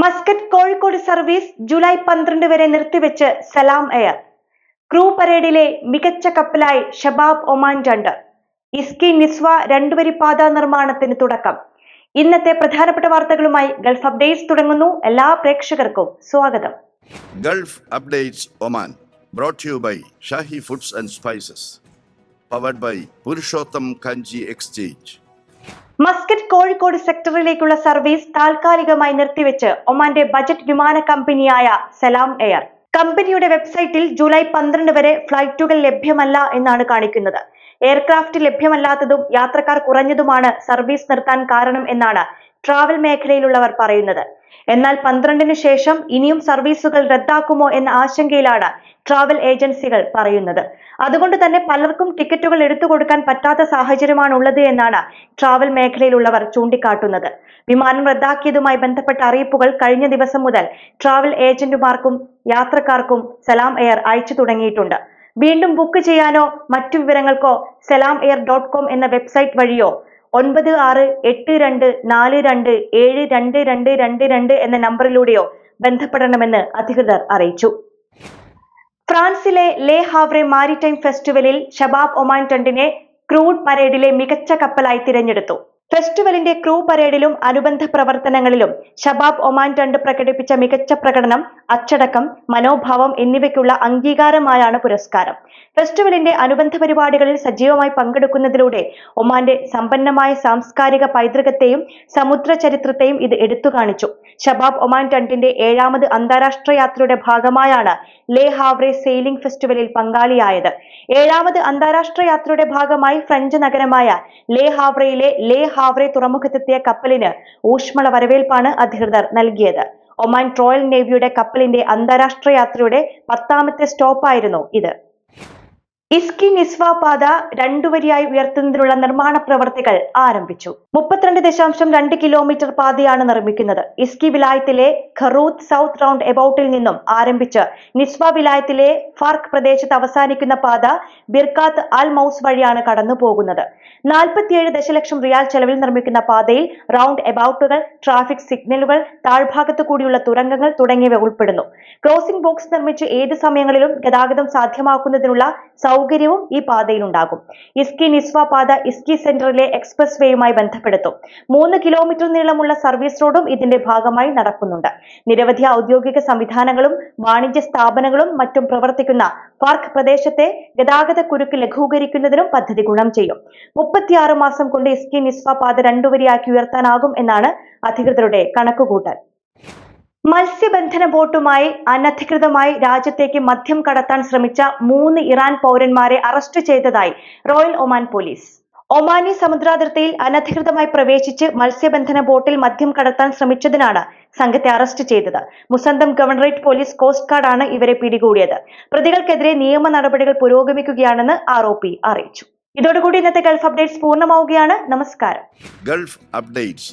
Muscat Kozhikode service July പന്ത്രണ്ട് വരെ നിർത്തിവെച്ച് സലാം air. Crew പരേഡിലെ മികച്ച കപ്പലായി ഷബാബ് ഒമാൻ രണ്ട്. ഇസ്കി നിസ്വ രണ്ടുവരി പാത നിർമ്മാണത്തിന് തുടക്കം. ഇന്നത്തെ പ്രധാനപ്പെട്ട വാർത്തകളുമായി ഗൾഫ് അപ്ഡേറ്റ്സ് തുടങ്ങുന്നു. എല്ലാ പ്രേക്ഷകർക്കും സ്വാഗതം. Gulf updates Oman brought you by Shahi foods and spices powered by Purushottam Kanji exchange Muscat Kozhikode സെക്ടറിലേക്കുള്ള service താൽക്കാലികമായി നിർത്തിവെച്ച് ഒമാന്റെ ബജറ്റ് വിമാന കമ്പനിയായ സലാം എയർ. കമ്പനിയുടെ വെബ്സൈറ്റിൽ ജൂലൈ പന്ത്രണ്ട് വരെ ഫ്ലൈറ്റുകൾ ലഭ്യമല്ല എന്നാണ് കാണിക്കുന്നത്. എയർക്രാഫ്റ്റ് ലഭ്യമല്ലാത്തതും യാത്രക്കാർ കുറഞ്ഞതുമാണ് സർവീസ് നിർത്താൻ കാരണം എന്നാണ് ട്രാവൽ മേഖലയിലുള്ളവർ പറയുന്നത്. എന്നാൽ പന്ത്രണ്ടിന് ശേഷം ഇനിയും സർവീസുകൾ റദ്ദാക്കുമോ എന്ന ആശങ്കയിലാണ് ട്രാവൽ ഏജൻസികൾ പറയുന്നത്. അതുകൊണ്ട് തന്നെ പലർക്കും ടിക്കറ്റുകൾ എടുത്തു കൊടുക്കാൻ പറ്റാത്ത സാഹചര്യമാണ് ഉള്ളത് എന്നാണ് ട്രാവൽ മേഖലയിലുള്ളവർ ചൂണ്ടിക്കാട്ടുന്നത്. വിമാനം റദ്ദാക്കിയതുമായി ബന്ധപ്പെട്ട അറിയിപ്പുകൾ കഴിഞ്ഞ ദിവസം മുതൽ ട്രാവൽ ഏജന്റുമാർക്കും യാത്രക്കാർക്കും സലാം എയർ അയച്ചു തുടങ്ങിയിട്ടുണ്ട്. വീണ്ടും ബുക്ക് ചെയ്യാനോ മറ്റു വിവരങ്ങൾക്കോ സലാം എയർ ഡോട്ട് കോം എന്ന വെബ്സൈറ്റ് വഴിയോ ഒൻപത് ആറ് എട്ട് രണ്ട് നാല് രണ്ട് ഏഴ് രണ്ട് രണ്ട് രണ്ട് രണ്ട് എന്ന നമ്പറിലൂടെയോ ബന്ധപ്പെടണമെന്ന് അധികൃതർ അറിയിച്ചു. ഫ്രാൻസിലെ ലേ ഹാവ്രെ മാരിടൈം ഫെസ്റ്റിവലിൽ ഷബാബ് ഒമാൻ ടണ്ടിനെ ക്രൂഡ് പരേഡിലെ മികച്ച കപ്പലായി തിരഞ്ഞെടുത്തു. ഫെസ്റ്റിവലിന്റെ ക്രൂ പരേഡിലും അനുബന്ധ പ്രവർത്തനങ്ങളിലും ഷബാബ് ഒമാൻ രണ്ട് പ്രകടിപ്പിച്ച മികച്ച പ്രകടനം അച്ചടക്കം മനോഭാവം എന്നിവയ്ക്കുള്ള അംഗീകാരമായാണ് പുരസ്കാരം. ഫെസ്റ്റിവലിന്റെ അനുബന്ധ പരിപാടികളിൽ സജീവമായി പങ്കെടുക്കുന്നതിലൂടെ ഒമാന്റെ സമ്പന്നമായ സാംസ്കാരിക പൈതൃകത്തെയും സമുദ്ര ചരിത്രത്തെയും ഇത് എടുത്തു കാണിച്ചു ഷബാബ് ഒമാൻ രണ്ടിന്റെ ഏഴാമത് അന്താരാഷ്ട്ര യാത്രയുടെ ഭാഗമായാണ് ലേ ഹാവ്രെ സെയിലിംഗ് ഫെസ്റ്റിവലിൽ പങ്കാളിയായത്. ഏഴാമത് അന്താരാഷ്ട്ര യാത്രയുടെ ഭാഗമായി ഫ്രഞ്ച് നഗരമായ ലേ ഹാവ്രയിലെ ലേ ഹാവ്രെ തുറമുഖത്തെത്തിയ കപ്പലിന് ഊഷ്മള വരവേൽപ്പാണ് അധികൃതർ നൽകിയത്. ഒമാൻ റോയൽ നേവിയുടെ കപ്പലിന്റെ അന്താരാഷ്ട്ര യാത്രയുടെ പത്താമത്തെ സ്റ്റോപ്പായിരുന്നു ഇത്. ഇസ്കി നിസ്വ പാത രണ്ടുവരിയായി ഉയർത്തുന്നതിനുള്ള നിർമ്മാണ പ്രവർത്തികൾ ആരംഭിച്ചു. മുപ്പത്തിരണ്ട് ദശാംശം രണ്ട് കിലോമീറ്റർ പാതയാണ് നിർമ്മിക്കുന്നത്. ഇസ്കി വിലായത്തിലെ ഖറൂത്ത് സൗത്ത് റൗണ്ട് എബൌട്ടിൽ നിന്നും ആരംഭിച്ച് നിസ്വ വിലായത്തിലെ ഫാർക്ക് പ്രദേശത്ത് അവസാനിക്കുന്ന പാത ബിർക്കാത്ത് അൽ മൌസ് വഴിയാണ് കടന്നു പോകുന്നത് നാൽപ്പത്തിയേഴ് ദശലക്ഷം റിയാൽ ചെലവിൽ നിർമ്മിക്കുന്ന പാതയിൽ റൗണ്ട് എബൌട്ടുകൾ ട്രാഫിക് സിഗ്നലുകൾ താഴ്ഭാഗത്തു കൂടിയുള്ള തുരങ്കങ്ങൾ തുടങ്ങിയവ ഉൾപ്പെടുന്നു. ക്രോസിംഗ് ബോക്സ് നിർമ്മിച്ച് ഏത് സമയങ്ങളിലും ഗതാഗതം സാധ്യമാക്കുന്നതിനുള്ള സൗകര്യവും ഈ പാതയിൽ ഉണ്ടാകും ഇസ്കി നിസ്വ പാത ഇസ്കി സെന്ററിലെ എക്സ്പ്രസ് വേയുമായി ബന്ധപ്പെടുത്തും. മൂന്ന് കിലോമീറ്റർ നീളമുള്ള സർവീസ് റോഡും ഇതിന്റെ ഭാഗമായി നടക്കുന്നുണ്ട്. നിരവധി ഔദ്യോഗിക സംവിധാനങ്ങളും വാണിജ്യ സ്ഥാപനങ്ങളും മറ്റും പ്രവർത്തിക്കുന്ന പാർക്ക് പ്രദേശത്തെ ഗതാഗത കുരുക്ക് ലഘൂകരിക്കുന്നതിനും പദ്ധതി ഗുണം ചെയ്യും. മുപ്പത്തിയാറ് മാസം കൊണ്ട് ഇസ്കി നിസ്വ പാത രണ്ടുവരിയാക്കി ഉയർത്താനാകും എന്നാണ് അധികൃതരുടെ കണക്കുകൂട്ടൽ. മത്സ്യബന്ധന ബോട്ടുമായി അനധികൃതമായി രാജ്യത്തേക്ക് മദ്യം കടത്താൻ ശ്രമിച്ച മൂന്ന് ഇറാൻ പൗരന്മാരെ അറസ്റ്റ് ചെയ്തതായി റോയൽ ഒമാൻ പോലീസ്. ഒമാനി സമുദ്രാതിർത്തിയിൽ അനധികൃതമായി പ്രവേശിച്ച് മത്സ്യബന്ധന ബോട്ടിൽ മദ്യം കടത്താൻ ശ്രമിച്ചതിനാണ് സംഘത്തെ അറസ്റ്റ് ചെയ്തത്. മുസന്തം ഗവർണറേറ്റ് പോലീസ് കോസ്റ്റ് ഗാർഡാണ് ഇവരെ പിടികൂടിയത്. പ്രതികൾക്കെതിരെ നിയമ നടപടികൾ പുരോഗമിക്കുകയാണെന്ന് ആരോപി അറിയിച്ചു. ഇതോടുകൂടി ഇന്നത്തെ ഗൾഫ് അപ്ഡേറ്റ്സ് പൂർണമാവുകയാണ്. നമസ്കാരം. Gulf updates.